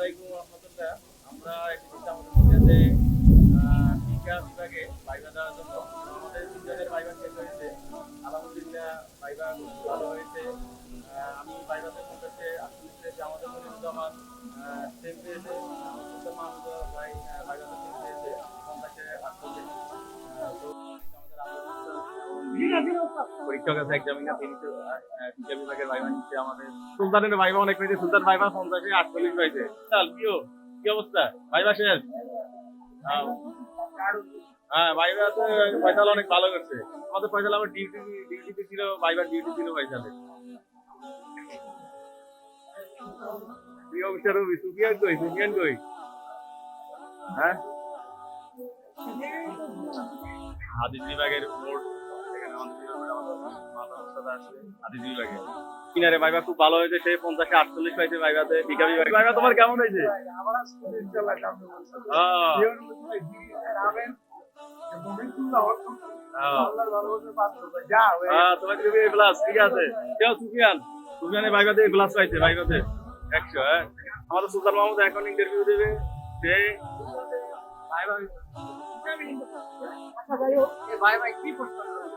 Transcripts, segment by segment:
আলাইকুম রহমতুল্লাহ। আমরা এসেছি মধ্যে জন্য, আমাদের তিনজনের হয়েছে। আলহামদুলিল্লাহ ভাইবা ভালো হয়েছে। আমি ভাইবাতে পৌঁছেছে পেয়েছি আমাদের মনিরুজ্জামান সেম পেয়েছে পরীক্ষক আছে সুলতানের ভাইবা অনেক পেয়েছে সুলতান ভাইবা আটচল্লিশ কিও কি অবস্থা? ভাইবা শেষ? হ্যাঁ ভাইবা তো ফয়সাল অনেক ভালো করছে। আমাদের ফয়সাল আমার ডিউটি, ডিউটিতে ছিল, ভাইবার ডিউটি ছিল ফয়সালের। সুফিয়ান সুফিয়ান হ্যাঁ? বিভাগের বোর্ড কিনারে ভাইবা খুব ভালো হয়েছে সে পঞ্চাশে আটচল্লিশ পাইছে ভাইবাতে বিভাগে ভাইবা তোমার কেমন হয়েছে এ প্লাস ঠিক আছে কেউ সুফিয়ান সুফিয়ানের ভাইবাতে এ প্লাস পাইছে ভাইবাতে একশো হ্যাঁ আমাদের সুলতান মাহমুদ এখন ইন্টারভিউ দেবে সে ভাইবা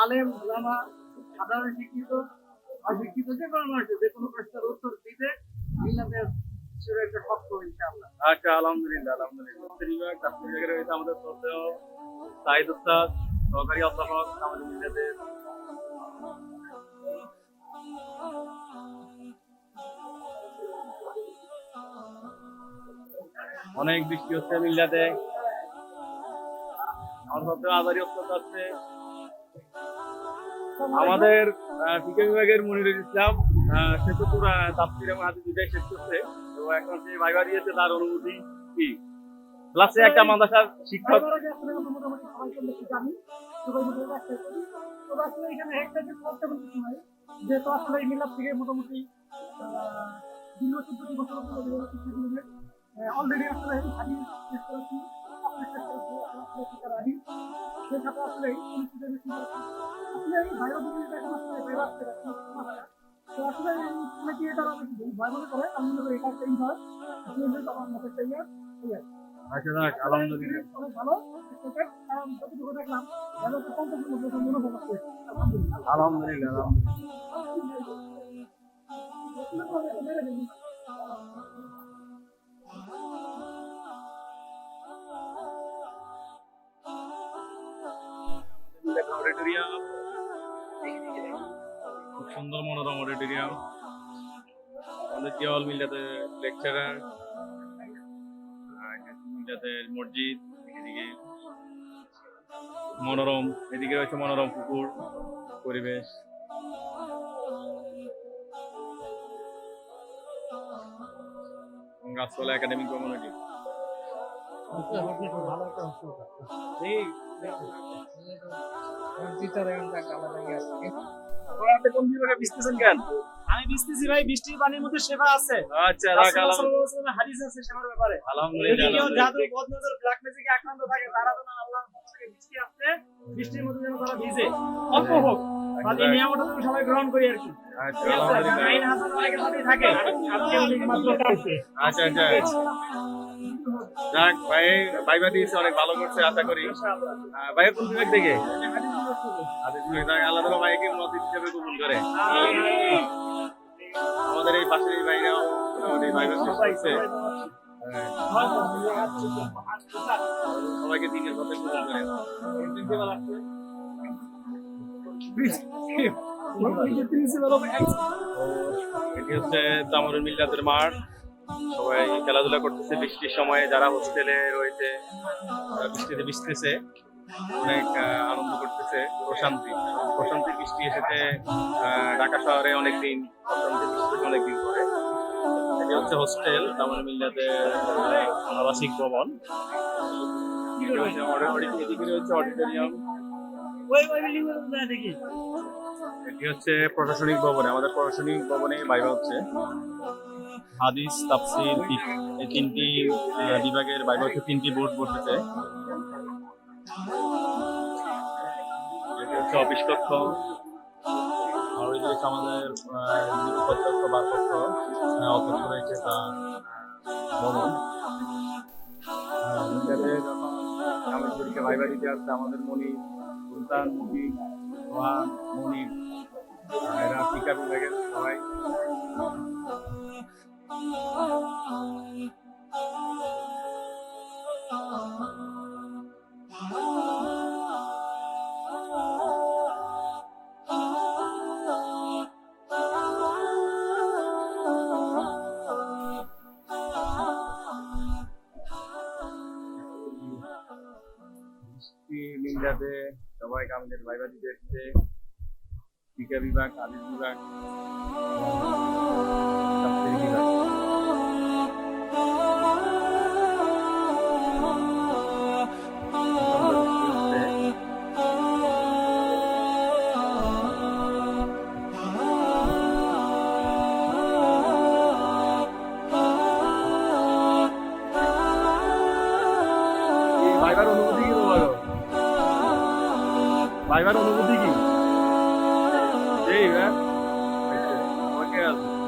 আলেম ওলামা সাধারণ শিক্ষিত অশিক্ষিত যে কোনো মানুষ যে কোনো প্রশ্নের উত্তর দিতে মিলাদের আচ্ছা আলহামদুলিল্লাহ আলহামদুলিল্লাহ আমাদের শ্রদ্ধেয় সাইদ উস্তাদ সহকারী অধ্যাপক অনেক বৃষ্টি হচ্ছে মিল্লাতে। আমাদের শিক্ষা বিভাগের মনিরুল ইসলাম সে তো এবং শেষ করছে। তো এখন যে ভাইবা দিয়েছে তার অনুভূতি কি? ক্লাসে একটা শিক্ষক। যেহেতু আসলে মিলাপ থেকে মোটামুটি দীর্ঘ চোদ্দ বছর অলরেডি আসলে এই শেষ করেছি আপনি শেষ আসলে সাথে আসলে এখন আসতে পারছি তো এটা ভয় মনে করে। আমি মনে করি এটা হয় আমার মতে হয় আচ্ছা যাক, আলহামদুলিল্লাহ। অনেক ভালো। কারণ যতটুকু দেখলাম ভালো আলহামদুলিল্লাহ। অডিটোরিয়াম। খুব সুন্দর মনোরম অডিটোরিয়াম। আমাদের দেওয়াল মিলাতে লেকচারার মিলাতে মসজিদ, এদিকে মনোরম, এদিকে রয়েছে মনোরম পুকুর, পরিবেশ। গাছপালা একাডেমিক কমিউনিটি আমি বুঝতেছি ভাই বৃষ্টির পানির মধ্যে সেবা আছে আচ্ছা হাদিস আছে সেবার ব্যাপারে আলহামদুলিল্লাহ আলহামদুলিল্লাহ। বদনজর ব্ল্যাক ম্যাজিকে আক্রান্ত থাকে তারা পক্ষ থেকে বৃষ্টি আসছে বৃষ্টির মধ্যে যেন তারা ভিজে। অল্প হোক তাদের নিয়ামতটা তুমি সবাই গ্রহণ করি আর কি। আচ্ছা আচ্ছা। যাক ভাই ভাইবা দিয়েছে অনেক ভালো করছে আশা করি। ভাইয়া কোন বিভাগ থেকে? আদিস বিভাগ যাক, আল্লাহ ভাইকে মত হিসেবে কবুল করে। আমাদের এই পাশের এই ভাইরা মোটামুটি ভাইবা করছে হ্যাঁ, সবাইকে দিনের আসছে এটি হচ্ছে তামরুল মিল্লাতের মাঠ। সবাই খেলাধুলা করতেছে। বৃষ্টির সময়ে যারা হোস্টেলে রয়েছে বৃষ্টিতে ভিজতেছে। অনেক আনন্দ করতেছে। প্রশান্তি। প্রশান্তির বৃষ্টি এসেছে ঢাকা শহরে অনেকদিন, প্রশান্তির বৃষ্টি অনেকদিন পরে। এটি হচ্ছে হোস্টেল তামিল মিল্লাতে আবাসিক ভবন। এটি হচ্ছে এদিকে অডিটোরিয়াম এটি প্রশাসনিক ভবনে আমাদের প্রশাসনিক ভবনে বাইরে হচ্ছে। হাদিস তাফসির এই তিনটি বিভাগের বাইরে হচ্ছে তিনটি বোর্ড বসেছে। অফিস কক্ষ। হচ্ছে আমাদের অধ্যক্ষ বারপক্ষ অধ্যক্ষ রয়েছে ভবন আহ, মিডিয়াতে যখন আমাদের পরীক্ষা ভাইবা দিতে আসছে আমাদের মনি সুলতান মুনি রোহান মনি এরা টিকা বিভাগের সবাই। মিডিয়াতে সবাই আমাদের ভাইবা দিতে এসছে। শিক্ষা বিভাগ আদিস বিভাগ। ভাইবার অনুভূতি কি? এই হ্যাঁ। আমাকে আছে